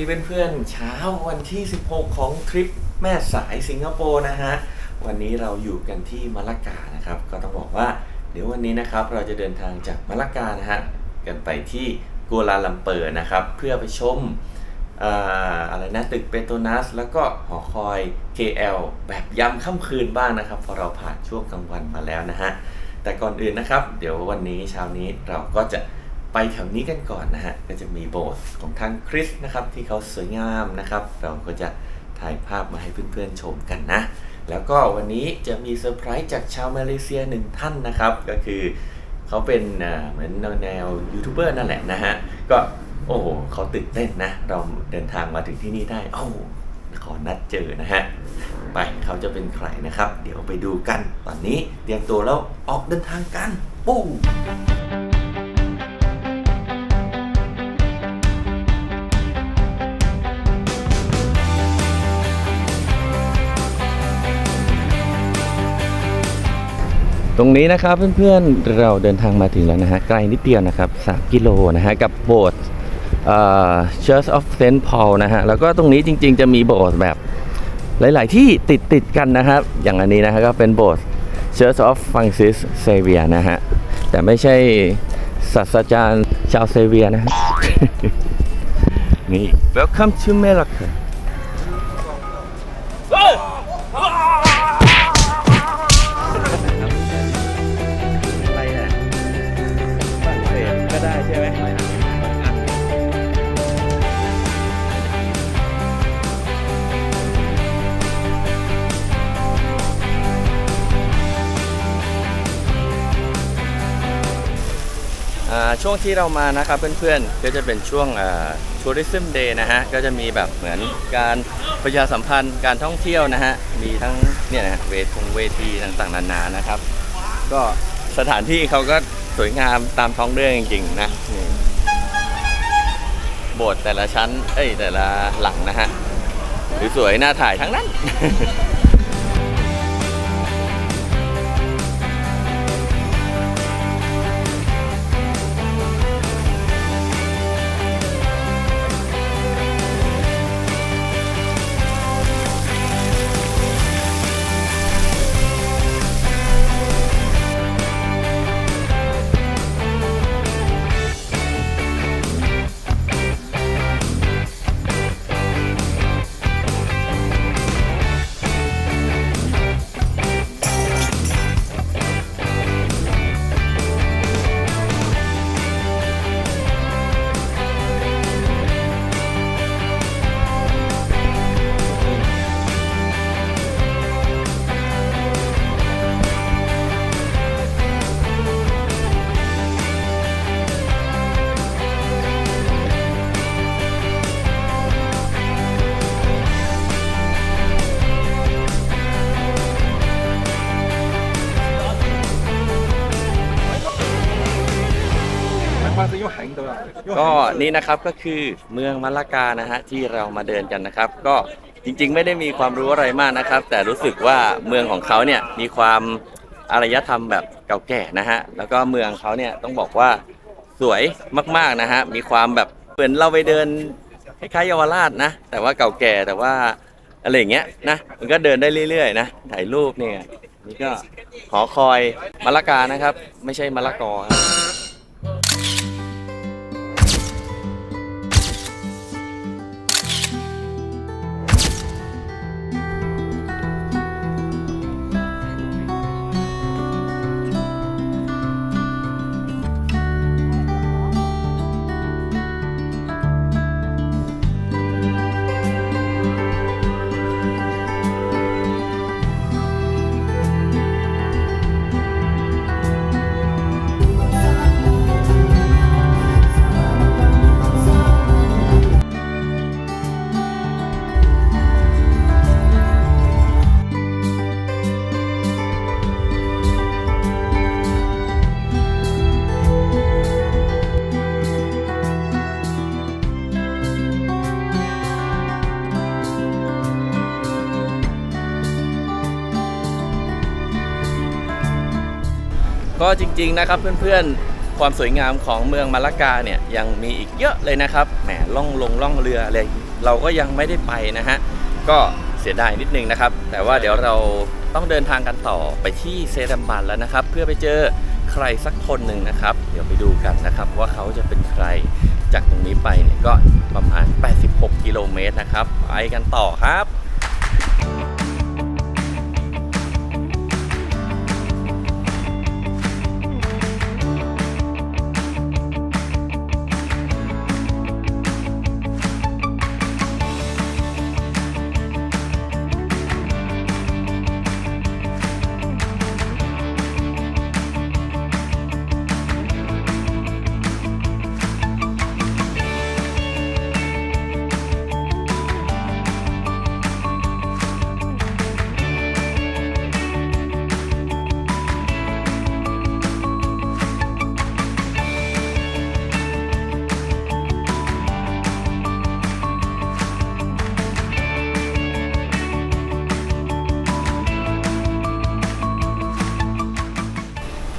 ดีเพื่อนๆเช้าวันที่ 16 ของทริปแม่สายสิงคโปร์นะฮะ วันนี้เราอยู่กันที่มะละกานะครับ ก็ต้องบอกว่าเดี๋ยววันนี้นะครับเราจะเดินทางจากมะละกานะฮะกันไปที่กัวลาลัมเปอร์นะครับ เพื่อไปชมออะไรนะตึกเปโตนัส แล้วก็หอคอย KL แบบยามค่ำคืนบ้างนะครับ พอเราผ่านช่วงกลางวันมาแล้วนะฮะ แต่ก่อนอื่นนะครับ เดี๋ยววันนี้เช้านี้เราก็จะ ไปแถวนี้กันก่อนนะฮะ ก็จะมีโบสถ์ของทางคริสต์นะครับ ที่เขาสวยงามนะครับ เราก็จะถ่ายภาพมาให้เพื่อนๆชมกันนะ แล้วก็วันนี้จะมีเซอร์ไพรส์จากชาวมาเลเซียหนึ่งท่านนะครับ ก็คือเขาเป็นเหมือนแนวยูทูบเบอร์นั่นแหละนะฮะ ก็โอ้โหเขาตื่นเต้นนะ เราเดินทางมาถึงที่นี่ได้โอ้ขอนัดเจอนะฮะ ไปเขาจะเป็นใครนะครับ เดี๋ยวไปดูกัน ตอนนี้เตรียมตัวแล้วออกเดินทางกัน ปู้ ตรงนี้นะครับเพื่อนๆเราเดินทางมาถึงแล้วนะฮะไกลนิดเดียวนะครับ 3 กิโลนะฮะกับโบสถ์เอ่อ Church of Saint Paul นะฮะแล้วก็ตรงนี้จริงๆจะมีโบสถ์แบบหลาย ๆ ที่ติดติดกันนะครับ อย่างอันนี้นะฮะก็เป็นโบสถ์ Church of Francis Xavier นะฮะแต่ไม่ใช่ศาสตราจารย์ชาวเซเวียนะฮะนี่ Welcome to Malacca ช่วงที่เรามานะครับเพื่อนๆ ก็จะเป็นช่วงทัวริซึมเดย์นะฮะ ก็จะมีแบบเหมือนการประชาสัมพันธ์การท่องเที่ยวนะฮะ มีทั้งเนี่ยนะเวทงเวทีต่างๆนานานะครับ ก็สถานที่เขาก็สวยงามตามท้องเรื่องจริงๆนะโบสถ์แต่ละชั้น เอ้ยแต่ละหลังนะฮะสวยๆน่าถ่ายทั้งนั้น ก็นี่นะครับก็คือเมืองมะละกานะฮะที่เรามาเดินกันนะครับ ก็จริงๆ ไม่ได้มีความรู้อะไรมากนะครับ แต่รู้สึกว่าเมืองของเขาเนี่ยมีความอารยธรรมแบบเก่าแก่นะฮะแล้วก็เมืองเขาเนี่ยต้องบอกว่าสวยมากๆนะฮะมีความแบบเหมือนเราไปเดินคล้ายๆเยาวราชนะ แต่ว่าเก่าแก่แต่ว่าอะไรอย่างเงี้ยนะมันก็เดินได้เรื่อยๆนะถ่ายรูปเนี่ยนี่ก็หอคอยมะละกานะครับ ไม่ใช่มะละกอครับ จริง ๆ นะครับเพื่อนๆ ความสวยงามของเมืองมาลากาเนี่ยยังมีอีกเยอะเลยนะครับ แหมล่องลงล่องเรืออะไรเราก็ยังไม่ได้ไปนะฮะ ก็เสียดายนิดนึงนะครับ แต่ว่าเดี๋ยวเราต้องเดินทางกันต่อไปที่เซรัมบันแล้วนะครับ เพื่อไปเจอใครสักคนหนึ่งนะครับ เดี๋ยวไปดูกันนะครับว่าเขาจะเป็นใครจากตรงนี้ไปเนี่ยก็ประมาณ 86 กิโลเมตรนะครับ ไปกันต่อครับ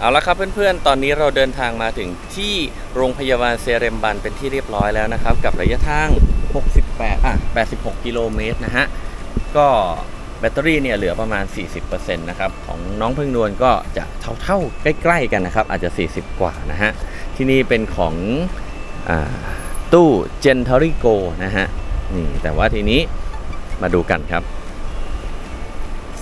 เอาละครับเพื่อนๆ ตอนนี้เราเดินทางมาถึงที่โรงพยาบาลเซเรมบันเป็นที่เรียบร้อยแล้วนะครับ กับระยะทาง 68 อะ 86 กิโลเมตรนะฮะ ก็แบตเตอรี่เนี่ยเหลือประมาณ 40%นะครับ ของน้องพึ่งนวลก็จะเท่าๆ ใกล้ๆกันนะครับ อาจจะ 40 กว่านะฮะ ที่นี่เป็นของอตู้เจนทอริโกนะฮะ นี่แต่ว่าทีนี้มาดูกันครับ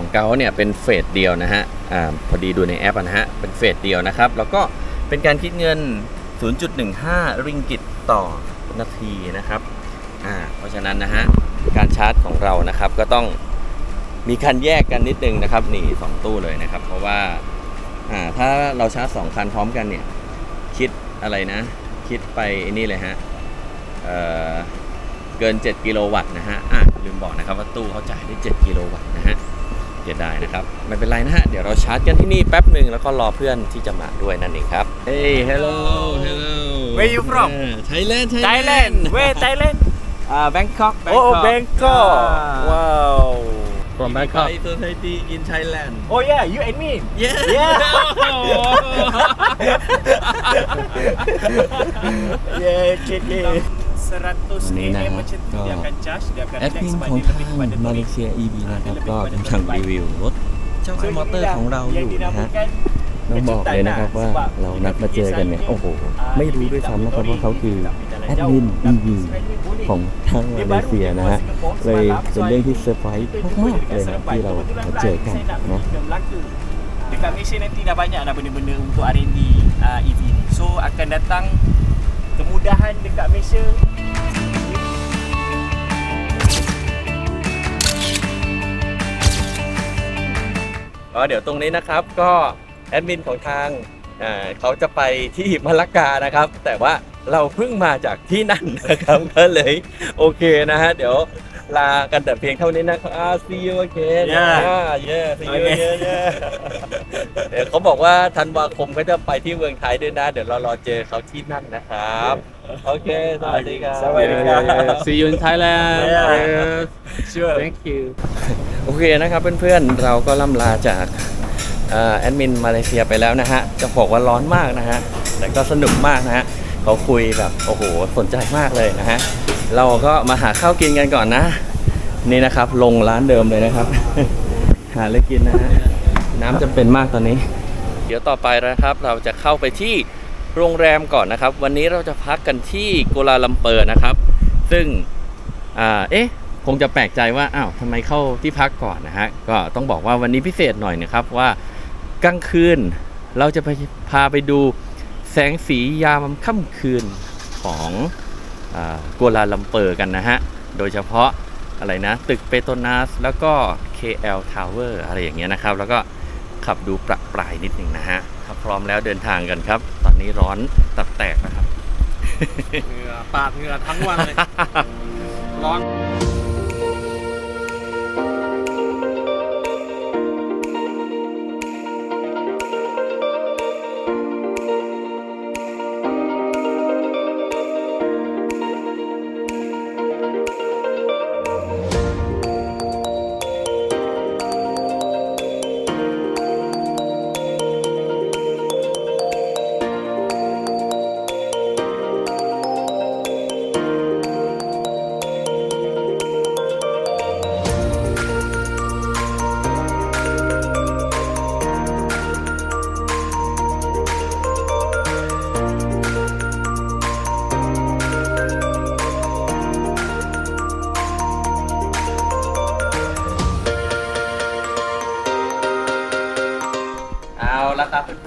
ของเกาเนี่ยเป็นเฟสเดียวนะฮะอาพอดีดูในแอปนะฮะเป็นเฟสเดียวนะครับ แล้วก็เป็นการคิดเงิน 0.15 ริงกิตต่อนาทีนะครับอ่าเพราะฉะนั้นนะฮะการชาร์จของเรานะครับก็ต้องมีคันแยกกันนิดนึงนะครับนี่สองตู้เลยนะครับ เพราะว่าอ่าถ้าเราชาร์จสองคันพร้อมกันเนี่ยคิดอะไรนะ คิดไปนี่เลยฮะเอ่อเกิน 7 กิโลวัตต์นะฮะอะลืมบอกนะครับว่าตู้เขาจ่ายได้ 7 กิโลวัตต์นะฮะ เสียดายนะครับ ไม่เป็นไรนะฮะ เดี๋ยวเราชาร์จกันที่นี่แป๊บหนึ่งแล้วก็รอเพื่อนที่จะมาด้วยนั่นเองครับ เฮ้ย hello hello Where you from? Thailand Thailand. Where Thailand? อ่า Bangkok Oh, Bangkok. Ah. Wow. From Bangkok. Society in Thailand Oh yeah, you and me. yeah Yeah. yeah, okay, okay. 100 Ini nah, mm macam tu dia oh. akan charge, dia akan แอด relax มิน pada ของ lebih ทาง kepada มาเล towing. เซีย EV นะครับ lebih ก็ kepada กำลัง towing รีวิวรถเจ้า So, มอเตอร์ inilah ของเราอ yang ยู่นะฮะ dinamakan ต้องบอกเลยนะครับว่าเรานัดมาเจอกันเนี่ยโอ้โห ไม่รู้ด้วยซ้ำนะครับว่าเขาคือแอดมิน EV ของทางมาเลเซียนะฮะเลยเป็นเรื่องที่เซอร์ไพรส์มากๆเลยนะที่เรามาเจอกันนะ Dekat Malaysia nanti dah banyak dah benda-benda untuk R&D uh, EV ni. So akan datang kemudahan dekat Malaysia ก็เดี๋ยวตรงนี้นะครับก็แอดมินของทางอ่าเขาจะไปที่มะละกานะครับ แต่ว่าเราเพิ่งมาจากที่นั่นนะครับก็เลยโอเคนะฮะเดี๋ยว ลากันแต่เพียงเท่านี้นะครับ see you again Yeah. Ah, yeah see you Okay. again yeah เดี๋ยวเขาบอกว่าธันวาคมเขาจะไปที่เมืองไทยด้วยนะ เดี๋ยวเรารอเจอเขาที่นั่นนะครับ โอเค สวัสดีครับ สวัสดีครับ See you in Thailand Yeah. Yeah. Sure Thank you โอเคนะครับเพื่อนๆ เราก็ล่ำลาจากเอ่อแอดมินมาเลเซียไปแล้วนะฮะ จะบอกว่าร้อนมากนะฮะ แต่ก็สนุกมากนะฮะ เขาคุยแบบ โอ้โห สนใจมากเลยนะฮะ เราก็มาหาข้าวกินกันก่อนนะ นี่นะครับ ลงร้านเดิมเลยนะครับ หาอะไรกินนะฮะน้ำจำเป็นมากตอนนี้ เดี๋ยวต่อไปนะครับ เราจะเข้าไปที่โรงแรมก่อนนะครับ วันนี้เราจะพักกันที่กัวลาลัมเปอร์นะครับ ซึ่งอ่าเอ๊ะคงจะแปลกใจว่าอ้าวทำไมเข้าที่พักก่อนนะฮะก็ต้องบอกว่าวันนี้พิเศษหน่อยนะครับว่ากลางคืน เราจะไปพาไปดูแสงสียามค่ำคืนของ กัวลาลัมเปอร์กันนะฮะ โดยเฉพาะอะไรนะ ตึกเปโตรนัสแล้วก็ KL Tower อะไรอย่างเงี้ยนะครับ แล้วก็ขับดูประปรายนิดหนึ่งนะฮะถ้าพร้อมแล้วเดินทางกันครับ ตอนนี้ร้อนตับแตกนะครับ เหงื่อปาดเหงื่อทั้งวันเลย ร้อน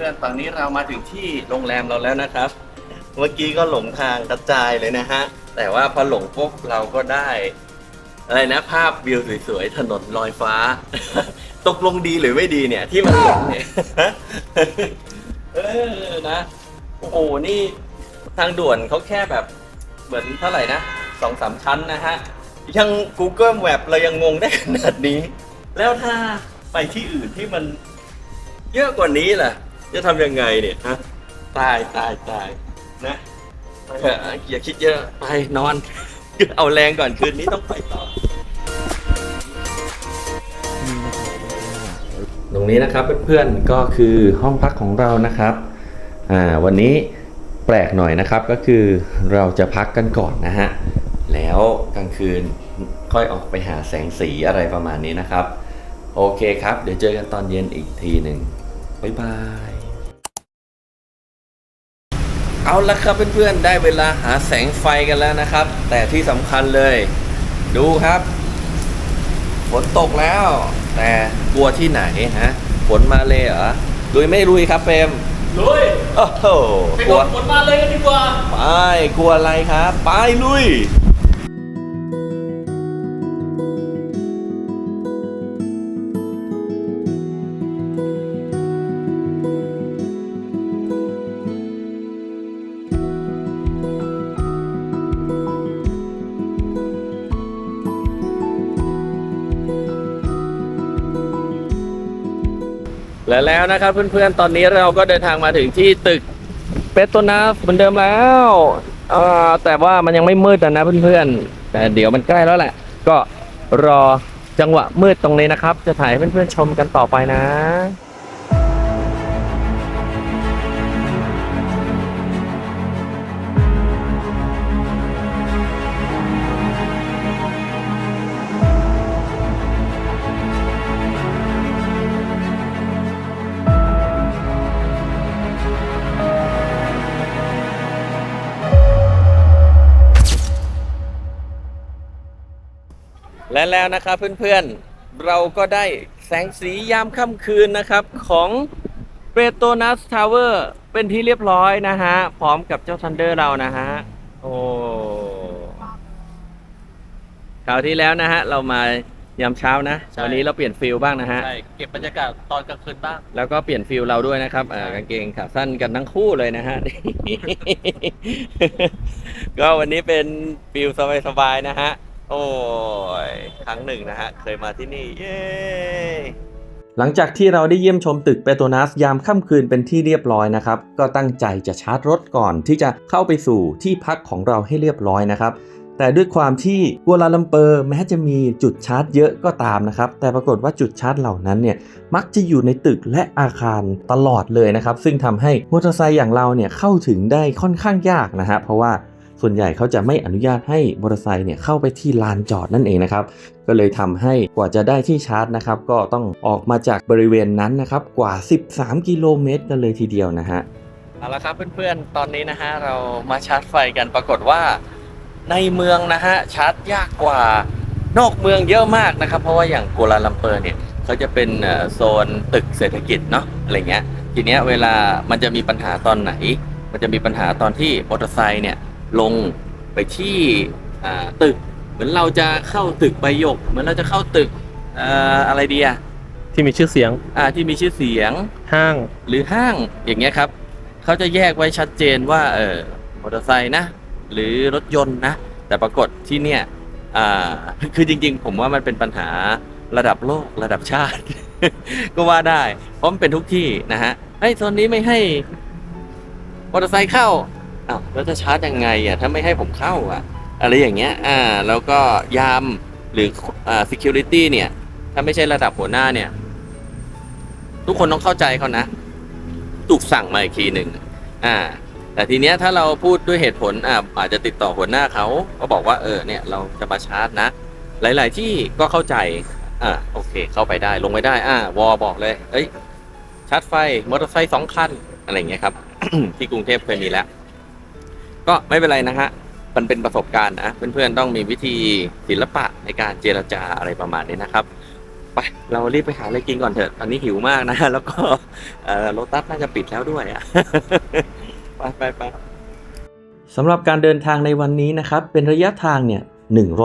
พื่อนๆ ตอนนี้เรามาถึงที่โรงแรมเราแล้วนะครับ เมื่อกี้ก็หลงทางกระจายเลยนะฮะ แต่ว่าพอหลงปุ๊บเราก็ได้ อะไรนะภาพวิวสวยๆ ถนนลอยฟ้า ตกลงดีหรือไม่ดีเนี่ย ที่มันหลงเนี่ยเออนะ โอ้โหนี่ทางด่วนเขาแค่แบบเหมือนเท่าไหร่นะสองสามชั้นนะฮะ ยัง Google Map เรายังงงได้ขนาดนี้ แล้วถ้าไปที่อื่นที่มันเยอะกว่านี้ล่ะ จะทำยังไงเนี่ยฮะตายตายตายนะอออย่าคิดเยอะไปนอน เอาแรงก่อนคืนนี้ต้องไปต่อ ตรงนี้นะครับเพื่อนๆก็คือห้องพักของเรานะครับอ่าวันนี้แปลกหน่อยนะครับก็คือเราจะพักกันก่อนนะฮะแล้วกลางคืนค่อยออกไปหาแสงสีอะไรประมาณนี้นะครับ โอเคครับ เดี๋ยวเจอกันตอนเย็นอีกทีหนึ่งบ๊ายบาย เอาละครับเพื่อนๆ ได้เวลาหาแสงไฟกันแล้วนะครับ แต่ที่สำคัญเลย ดูครับ ฝนตกแล้ว แต่กลัวที่ไหนฮะ ฝนมาเลยเหรอลุยไม่ลุยครับเฟรมลุยโอ้โหไปกโดลัวนฝนมาเลยกันดีกว่า ไปกลัวอะไรครับ ไปลุย และแล้วนะครับเพื่อนๆ ตอนนี้เราก็เดินทางมาถึงที่ตึกเปโตนาฟเหมือนเดิมแล้วแต่ว่ามันยังไม่มืดนะเพื่อนๆ แต่เดี๋ยวมันใกล้แล้วแหละ ก็รอจังหวะมืดตรงนี้นะครับ จะถ่ายให้เพื่อนๆชมกันต่อไปนะ และแล้วนะครับเพื่อนๆ เราก็ได้แสงสียามค่ำคืนนะครับของเปโตรนัสทาวเวอร์เป็นที่เรียบร้อยนะฮะ พร้อมกับเจ้าทันเดอร์เรานะฮะ โอ้คราวที่แล้วนะฮะ เรามายามเช้านะใช่วันนี้เราเปลี่ยนฟิลบ้างนะฮะ ใช่เก็บบรรยากาศตอนกลางคืนบ้าง แล้วก็เปลี่ยนฟิลเราด้วยนะครับเอ่อกางเกงขาสั้นกันทั้งคู่เลยนะฮะ ก็วันนี้เป็นฟิลสบายๆนะฮะ โอ้ย ครั้งหนึ่งนะฮะ เคยมาที่นี่ เย้ หลังจากที่เราได้เยี่ยมชมตึกเปโตรนัสยามค่ำคืนเป็นที่เรียบร้อยนะครับ ก็ตั้งใจจะชาร์จรถก่อนที่จะเข้าไปสู่ที่พักของเราให้เรียบร้อยนะครับ แต่ด้วยความที่กัวลาลัมเปอร์แม้จะมีจุดชาร์จเยอะก็ตามนะครับ แต่ปรากฏว่าจุดชาร์จเหล่านั้นเนี่ยมักจะอยู่ในตึกและอาคารตลอดเลยนะครับ ซึ่งทำให้มอเตอร์ไซค์อย่างเราเนี่ยเข้าถึงได้ค่อนข้างยากนะฮะเพราะว่า ส่วนใหญ่เขาจะไม่อนุญาตให้มอเตอร์ไซค์เนี่ยเข้าไปที่ลานจอดนั่นเองนะครับ ก็เลยทำให้กว่าจะได้ที่ชาร์จนะครับ ก็ต้องออกมาจากบริเวณนั้นนะครับกว่า 13 กิโลเมตรกันเลยทีเดียวนะฮะเอาละครับเพื่อนๆ ตอนนี้นะฮะเรามาชาร์จไฟกันปรากฏว่า ในเมืองนะฮะชาร์จยากกว่านอกเมืองเยอะมากนะครับ เพราะว่าอย่างกัวลาลัมเปอร์เนี่ยเขาจะเป็นโซนตึกเศรษฐกิจเนาะอะไรเงี้ยทีเนี้ยเวลามันจะมีปัญหาตอนไหน มันจะมีปัญหาตอนที่มอเตอร์ไซค์เนี่ย ลงไปที่อ่าตึก เหมือนเราจะเข้าตึกใบหยก เหมือนเราจะเข้าตึกเอ่ออะไรดีอะที่มีชื่อเสียงอ่าที่มีชื่อเสียงห้างหรือห้างอย่างเงี้ยครับเขาจะแยกไว้ชัดเจนว่าเออมอเตอร์ไซค์นะ หรือรถยนต์นะ แต่ปรากฏที่เนี่ยอ่าคือจริง ๆ ผมว่ามันเป็นปัญหาระดับโลกระดับชาติ ก็ว่าได้เพราะมันเป็นทุกที่นะฮะเฮ้ยโซนนี้ไม่ให้มอเตอร์ไซค์เข้า อ้าวแล้วจะชาร์จยังไงอะถ้าไม่ให้ผมเข้าอะ อะไรอย่างเงี้ย อ่า แล้วก็ยามหรืออ่า security เนี่ย ถ้าไม่ใช่ระดับหัวหน้าเนี่ย ทุกคนต้องเข้าใจเขานะ ถูกสั่งมาอีกทีหนึ่งอ่า แต่ทีเนี้ยถ้าเราพูดด้วยเหตุผลอ่าอาจจะติดต่อหัวหน้าเขาก็บอกว่าเออเนี่ยเราจะมาชาร์จนะ หลาย ๆ ที่ก็เข้าใจ อ่าโอเค เข้าไปได้ลงไปได้ อ่าวอบอกเลย เอ้ยชาร์จไฟมอเตอร์ไซค์สองคันอะไรอย่างเงี้ยครับ ที่กรุงเทพเคยมีแล้ว ก็ไม่เป็นไรนะฮะมันเป็นประสบการณ์นะเพื่อนๆต้องมีวิธีศิลปะในการเจรจาอะไรประมาณนี้นะครับ ไปเรารีบไปหาอะไรกินก่อนเถอะตอนนี้หิวมากนะ แล้วก็เอ่อโลตัสน่าจะปิดแล้วด้วยอะไปไปไปสำหรับการเดินทางในวันนี้นะครับ เป็นระยะทางเนี่ย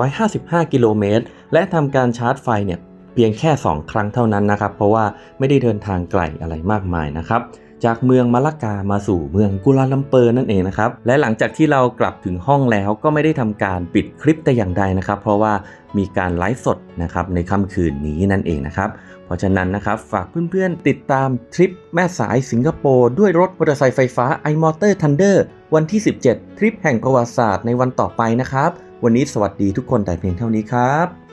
155 กิโลเมตร และทำการชาร์จไฟเนี่ยเพียงแค่ 2 ครั้งเท่านั้นนะครับ เพราะว่าไม่ได้เดินทางไกลอะไรมากมายนะครับ จากเมืองมะละกามาสู่เมืองกุลาลัมเปอร์นั่นเองนะครับและหลังจากที่เรากลับถึงห้องแล้วก็ไม่ได้ทำการปิดคลิปแต่อย่างใดนะครับ เพราะว่ามีการไลฟ์สดนะครับในค่ำคืนนี้นั่นเองนะครับเพราะฉะนั้นนะครับฝากเพื่อนๆติดตามทริปแม่สายสิงคโปร์ด้วยรถมอเตอร์ไซค์ไฟฟ้า iMotor Thunder วันที่ 17 ทริปแห่งประวัติศาสตร์ในวันต่อไปนะครับ วันนี้สวัสดีทุกคนแต่เพียงเท่านี้ครับ